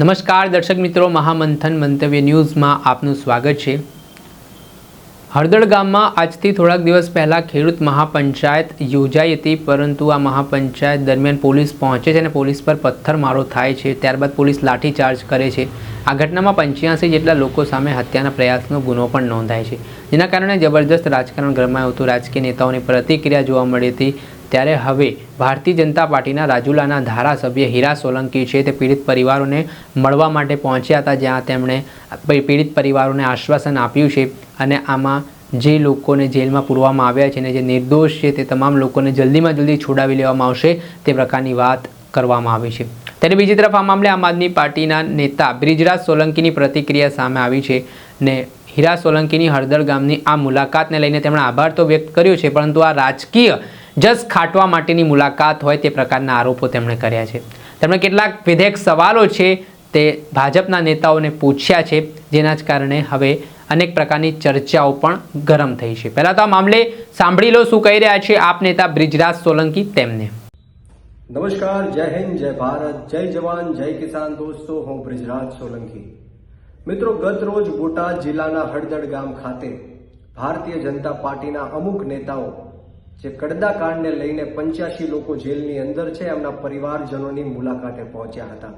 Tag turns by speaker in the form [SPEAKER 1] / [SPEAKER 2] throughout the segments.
[SPEAKER 1] નમસ્કાર દર્શક મિત્રો, મહામંથન મંતવ્ય ન્યૂઝમાં આપનું સ્વાગત છે. હળદળ ગામમાં આજથી થોડાક દિવસ પહેલાં ખેડૂત મહાપંચાયત યોજાઈ હતી, પરંતુ આ મહાપંચાયત દરમિયાન પોલીસ પહોંચે છે અને પોલીસ પર પથ્થરમારો થાય છે. ત્યારબાદ પોલીસ લાઠીચાર્જ કરે છે. આ ઘટનામાં પંચ્યાસી જેટલા લોકો સામે હત્યાના પ્રયાસનો ગુનો પણ નોંધાય છે. જેના કારણે જબરજસ્ત રાજકારણ ગરમાયું હતું. રાજકીય નેતાઓની પ્રતિક્રિયા જોવા મળી હતી. ત્યારે હવે ભારતીય જનતા પાર્ટીના રાજુલાના ધારાસભ્ય હીરા સોલંકી છે તે પીડિત પરિવારોને મળવા માટે પહોંચ્યા હતા, જ્યાં તેમણે પીડિત પરિવારોને આશ્વાસન આપ્યું છે અને આમાં જે લોકોને જેલમાં પૂરવામાં આવ્યા છે અને જે નિર્દોષ છે તે તમામ લોકોને જલ્દીમાં જલ્દી છોડાવી લેવામાં આવશે તે પ્રકારની વાત કરવામાં આવી છે. ત્યારે બીજી તરફ આ મામલે આમ આદમી પાર્ટીના નેતા બ્રિજરાજ સોલંકીની પ્રતિક્રિયા સામે આવી છે ને હીરા સોલંકીની હળદર ગામની આ મુલાકાતને લઈને તેમણે આભાર તો વ્યક્ત કર્યો છે, પરંતુ આ રાજકીય જસ ખાટવા માટેની મુલાકાત હોય તે પ્રકારના આરોપો તેમણે કર્યા છે. તેમણે કેટલાક વિધેયક સવાલો છે તે ભાજપના નેતાઓને પૂછ્યા છે, જેના જ કારણે હવે અનેક પ્રકારની ચર્ચાઓ પણ ગરમ થઈ છે. પહેલાં તો આ મામલે સાંભળી લો શું કહી રહ્યા છે આપ નેતા બ્રિજરાજ સોલંકી તેમને.
[SPEAKER 2] નમસ્કાર, જય હિન્દ, જય ભારત, જય જવાન, જય કિસાન દોસ્તો, હું બ્રિજરાજ સોલંકી. મિત્રો, ગત રોજ બોટાદ જિલ્લાના હળદડ ગામ ખાતે ભારતીય જનતા પાર્ટીના અમુક નેતાઓ જે કડદા કાંડને લઈને પંચ્યાસી લોકો જેલની અંદર છે, એમના પરિવારજનોની મુલાકાતે પહોંચ્યા હતા.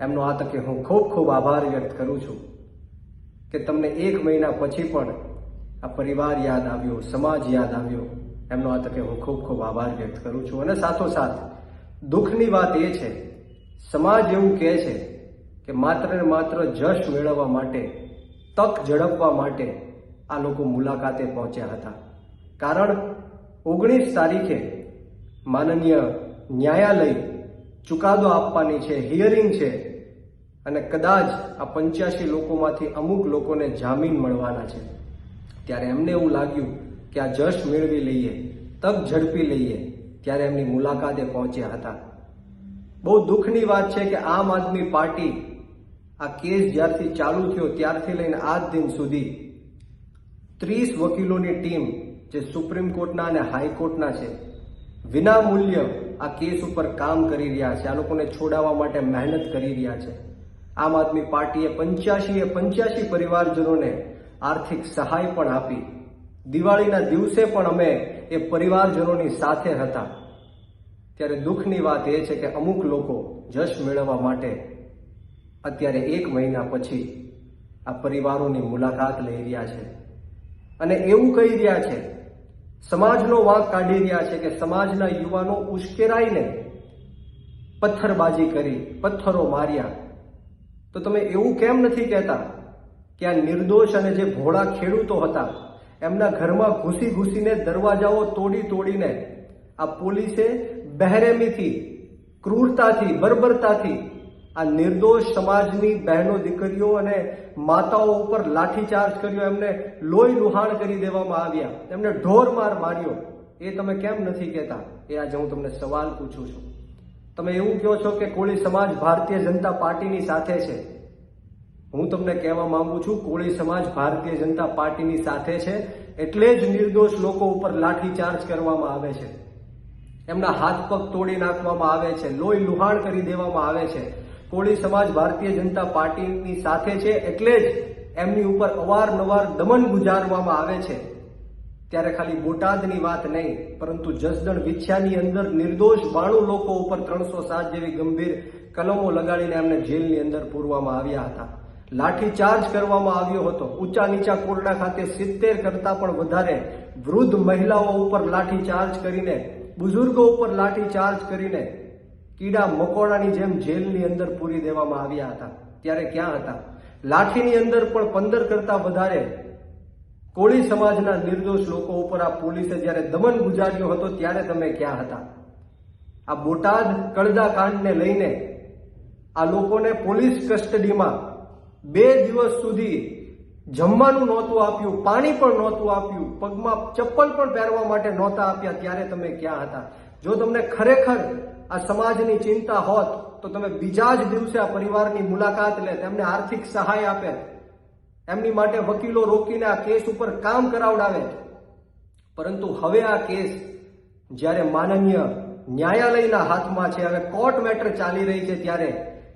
[SPEAKER 2] એમનો આ તકે હું ખૂબ ખૂબ આભાર વ્યક્ત કરું છું કે તમને એક મહિના પછી પણ આ પરિવાર યાદ આવ્યો, સમાજ યાદ આવ્યો. એમનો આ તકે હું ખૂબ ખૂબ આભાર વ્યક્ત કરું છું. અને સાથોસાથ દુઃખની વાત એ છે, સમાજ એવું કહે છે કે માત્ર ને માત્ર જશ મેળવવા માટે, તક ઝડપવા માટે આ લોકો મુલાકાતે પહોંચ્યા હતા. કારણ ઓગણીસ તારીખે માનનીય ન્યાયાલય ચુકાદો આપવાની છે હિયરિંગ છે અને કદાચ આ પંચ્યાસી લોકોમાંથી અમુક લોકોને જામીન મળવાના છે. ત્યારે એમને એવું લાગ્યું કે આ જશ મેળવી લઈએ, તક ઝડપી લઈએ ત્યારે એમની મુલાકાતે પહોંચ્યા હતા. બહુ દુઃખની વાત છે કે આમ આદમી પાર્ટી આ કેસ જ્યારથી ચાલુ થયો ત્યારથી લઈને આજ દિન સુધી ત્રીસ વકીલોની ટીમ જે સુપ્રીમ કોર્ટના અને હાઈકોર્ટના છે, વિના મૂલ્ય આ કેસ ઉપર કામ કરી રહ્યા છે, આ લોકોને છોડાવવા માટે મહેનત કરી રહ્યા છે. આમ આદમી પાર્ટીએ પંચ્યાસી એ પંચ્યાસી પરિવારજનોને આર્થિક સહાય પણ આપી. દિવાળીના દિવસે પણ અમે એ પરિવારજનોની સાથે હતા. ત્યારે દુઃખની વાત એ છે કે અમુક લોકો જશ મેળવવા માટે અત્યારે એક મહિના પછી આ પરિવારોની મુલાકાત લઈ રહ્યા છે. અને એવું કહી રહ્યા છે સમાજનો વાંક કાઢી રહ્યા છે કે સમાજના યુવાનો ઉશ્કેરાઈને પથ્થરબાજી કરી, પથ્થરો માર્યા. તો તમે એવું કેમ નથી કહેતા કે આ નિર્દોષ અને જે ભોળા ખેડૂતો હતા, એમના ઘરમાં ઘૂસી ઘૂસીને દરવાજાઓ તોડી તોડીને આ પોલીસે બહેરેમીથી, ક્રૂરતાથી, બર્બરતાથી આ નિર્દોષ સમાજની બહેનો દીકરીઓ અને માતાઓ ઉપર લાઠીચાર્જ કર્યો, એમને લોહી લુહાણ કરી દેવામાં આવ્યા. એમને ઢોર માર માર્યો. એ તમે કેમ નથી કહેતા? એ આજે હું તમને સવાલ પૂછું છું. તમે એવું કહો છો કે કોળી સમાજ ભારતીય જનતા પાર્ટીની સાથે છે? હું તમને કહેવા માંગુ છું, કોળી સમાજ ભારતીય જનતા પાર્ટીની સાથે છે, એટલે જ નિર્દોષ લોકો ઉપર લાઠીચાર્જ કરવામાં આવે છે. એમના હાથ પગ તોડી નાખવામાં આવે છે, લોહી લુહાણ કરી દેવામાં આવે છે. કોળી સમાજ ભારતીય જનતા પાર્ટીની સાથે છે એટલે જ એમની ઉપર અવારનવાર દમન ગુજારવામાં આવે છે. ત્યારે ખાલી બોટાદની વાત નહીં, પરંતુ જસદણ વિછ્યાની અંદર નિર્દોષ બાણું લોકો ઉપર ત્રણસો સાત જેવી ગંભીર કલમો લગાડીને એમને જેલની અંદર પૂરવામાં આવ્યા હતા. લાઠીચાર્જ કરવામાં આવ્યો હતો. ઊંચા નીચા કોરડા ખાતે સિત્તેર કરતા પણ વધારે વૃદ્ધ મહિલાઓ ઉપર લાઠીચાર્જ કરીને, બુઝુર્ગો ઉપર લાઠીચાર્જ કરીને કીડા મકોડાની જેમ જેલની અંદર પૂરી દેવામાં આવ્યા હતા. ત્યારે ક્યાં હતા? લાઠીની અંદર પણ પંદર કરતા વધારે કોળી સમાજના નિર્દોષ લોકો ઉપર આ પોલીસે જ્યારે દમન ગુજાર્યો હતો ત્યારે તમે ક્યાં હતા? આ બોટાદ કડદા કાંડને લઈને આ લોકોને પોલીસ કસ્ટડીમાં બે દિવસ સુધી જમવાનું નહોતું આપ્યું, પાણી પણ નહોતું આપ્યું, પગમાં ચપ્પલ પણ પહેરવા માટે નહોતા આપ્યા. ત્યારે તમે ક્યાં હતા? જો તમને ખરેખર આ સમાજની ચિંતા હોત, તો તમે બીજા જ દિવસે આ પરિવારની મુલાકાત લે, તેમને આર્થિક સહાય આપે. એમની માટે વકીલો રોકીને આ કેસ ઉપર કામ કરાવડાવે. પરંતુ હવે આ કેસ જ્યારે માનનીય ન્યાયાલયના હાથમાં છે, હવે કોર્ટ મેટર ચાલી રહી છે, ત્યારે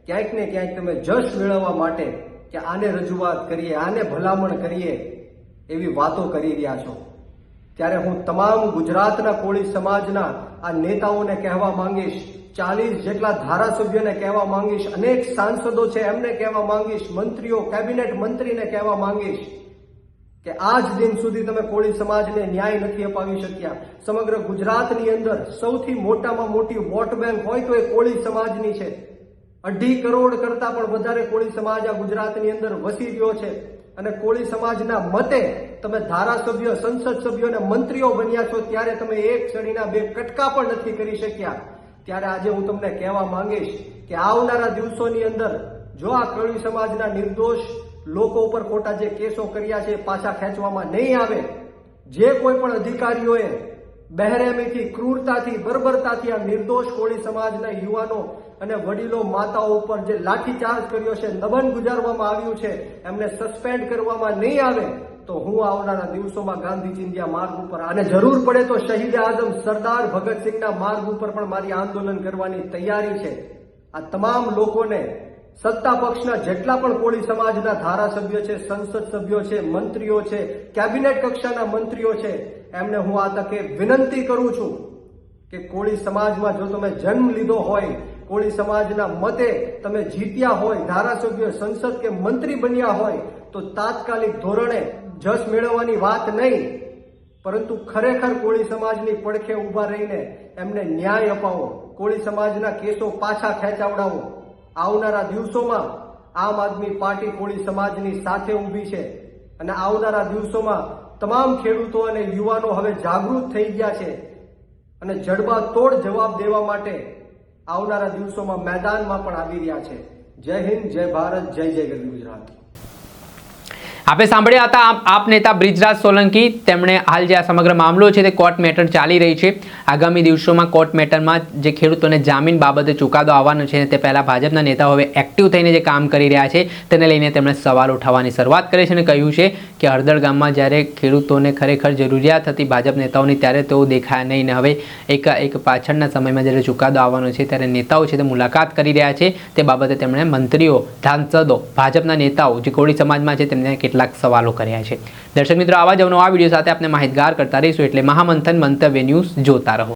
[SPEAKER 2] ક્યાંક ને ક્યાંક તમે જશ મેળવવા માટે કે આને રજૂઆત કરીએ, આને ભલામણ કરીએ એવી વાતો કરી રહ્યા છો. ત્યારે હું તમામ ગુજરાતના કોળી સમાજના આ નેતાઓને કહેવા માંગીશ, ચાલીસ જેટલા ધારાસભ્યોને કહેવા માંગીશ, અનેક સાંસદો છે એમને કહેવા માંગીશ, મંત્રીઓ, કેબિનેટ મંત્રીને કહેવા માંગીશ કે આજ દિન સુધી તમે કોળી સમાજને ન્યાય નથી અપાવી શક્યા. સમગ્ર ગુજરાતની અંદર સૌથી મોટામાં મોટી વોટ બેંક હોય તો એ કોળી સમાજની છે. અઢી કરોડ કરતા પણ વધારે કોળી સમાજ આ ગુજરાતની અંદર વસી રહ્યો છે. અને કોળી સમાજના મતે તમે ધારાસભ્ય, સંસદ સભ્યો અને મંત્રીઓ બન્યા છો, ત્યારે તમે એક ચડીના બે કટકા પણ નથી કરી શક્યા. ત્યારે આજે હું તમને કહેવા માંગીશ કે આવનારા દિવસોની અંદર જો આ કોળી સમાજના નિર્દોષ લોકો ઉપર ખોટા જે કેસો કર્યા છે પાછા ખેંચવામાં નહીં આવે, જે કોઈ પણ અધિકારીઓએ બહેરેમીથી ક્રૂરતાથી, બર્બરતાથી આ નિર્દોષ કોળી સમાજના યુવાનો અને વડીલો માતાઓ ઉપર જે લાઠીચાર્જ કર્યો છે નબન ગુજારવામાં આવ્યું છે, એમને સસ્પેન્ડ કરવામાં નહીં આવે, તો હું આવનારા દિવસોમાં ગાંધી માર્ગ ઉપર અને જરૂર પડે તો શહીદ આઝમ સરદાર ભગતસિંહના માર્ગ ઉપર પણ મારી આંદોલન કરવાની તૈયારી છે. આ તમામ લોકોને સત્તા પક્ષના જેટલા પણ કોળી સમાજના ધારાસભ્યો છે, સંસદ સભ્યો છે, મંત્રીઓ છે, કેબિનેટ કક્ષાના મંત્રીઓ છે, એમને હું આ તકે વિનંતી કરું છું કે કોળી સમાજમાં જો તમે જન્મ લીધો હોય કોળી સમાજના મતે તમે જીત્યા હોય, ધારાસભ્ય, સંસદ કે મંત્રી બન્યા હોય, તો તાત્કાલિક ધોરણે જશ મેળવવાની વાત નહીં. પરંતુ ખરેખર કોળી સમાજની પડખે ઊભા રહીને એમને ન્યાય અપાવો. કોળી સમાજના કેસો પાછા ખેંચાવડાવો. આવનારા દિવસોમાં આમ આદમી પાર્ટી કોળી સમાજની સાથે ઊભી છે. અને આવનારા દિવસોમાં તમામ ખેડૂતો અને યુવાનો હવે જાગૃત થઈ ગયા છે. અને જડબા તોડ જવાબ દેવા માટે આવનારા દિવસોમાં મેદાનમાં પણ આવી રહ્યા છે. જય હિન્દ, જય ભારત, જય જય ગુજરાત.
[SPEAKER 1] આપણે સાંભળ્યા હતા આપ નેતા બ્રિજરાજ સોલંકી, તેમણે હાલ જે આ સમગ્ર મામલો છે તે કોર્ટ મેટર ચાલી રહી છે. આગામી દિવસોમાં કોર્ટ મેટરમાં જે ખેડૂતોને જામીન બાબતે ચુકાદો આવવાનો છે તે પહેલાં ભાજપના નેતાઓ હવે એક્ટિવ થઈને જે કામ કરી રહ્યા છે, તેને લઈને તેમણે સવાલ ઉઠાવવાની શરૂઆત કરી છે અને કહ્યું છે કે હળદળ ગામમાં જ્યારે ખેડૂતોને ખરેખર જરૂરિયાત હતી ભાજપ નેતાઓની, ત્યારે તેઓ દેખાયા નહીં. ને હવે એક એક પાછળના સમયમાં જ્યારે ચુકાદો આવવાનો છે, ત્યારે નેતાઓ છે તે મુલાકાત કરી રહ્યા છે. તે બાબતે તેમણે મંત્રીઓ, સાંસદો, ભાજપના નેતાઓ, જે કોળી સમાજમાં છે, તેમને કેટલાક સવાલો કર્યા છે. દર્શક મિત્રો, આવા જ આ વીડિયો સાથે આપણે માહિતગાર કરતા રહીશું. એટલે મહામંથન મંતવ્ય ન્યૂઝ જોતા રહો.